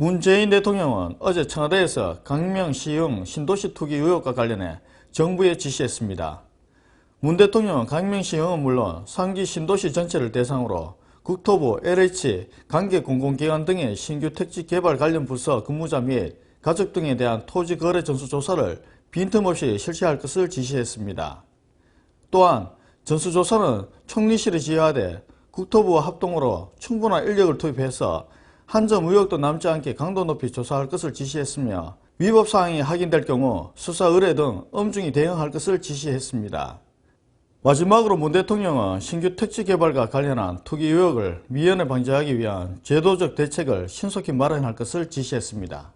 문재인 대통령은 어제 청와대에서 강명 시흥 신도시 투기 의혹과 관련해 정부에 지시했습니다. 문 대통령은 강명 시흥은 물론 상기 신도시 전체를 대상으로 국토부, LH, 관계 공공기관 등의 신규 택지 개발 관련 부서 근무자 및 가족 등에 대한 토지 거래 전수 조사를 빈틈없이 실시할 것을 지시했습니다. 또한 전수조사는 총리실에 지휘하되 국토부와 합동으로 충분한 인력을 투입해서 한 점 의혹도 남지 않게 강도 높이 조사할 것을 지시했으며 위법 사항이 확인될 경우 수사 의뢰 등 엄중히 대응할 것을 지시했습니다. 마지막으로 문 대통령은 신규 택지 개발과 관련한 투기 의혹을 미연에 방지하기 위한 제도적 대책을 신속히 마련할 것을 지시했습니다.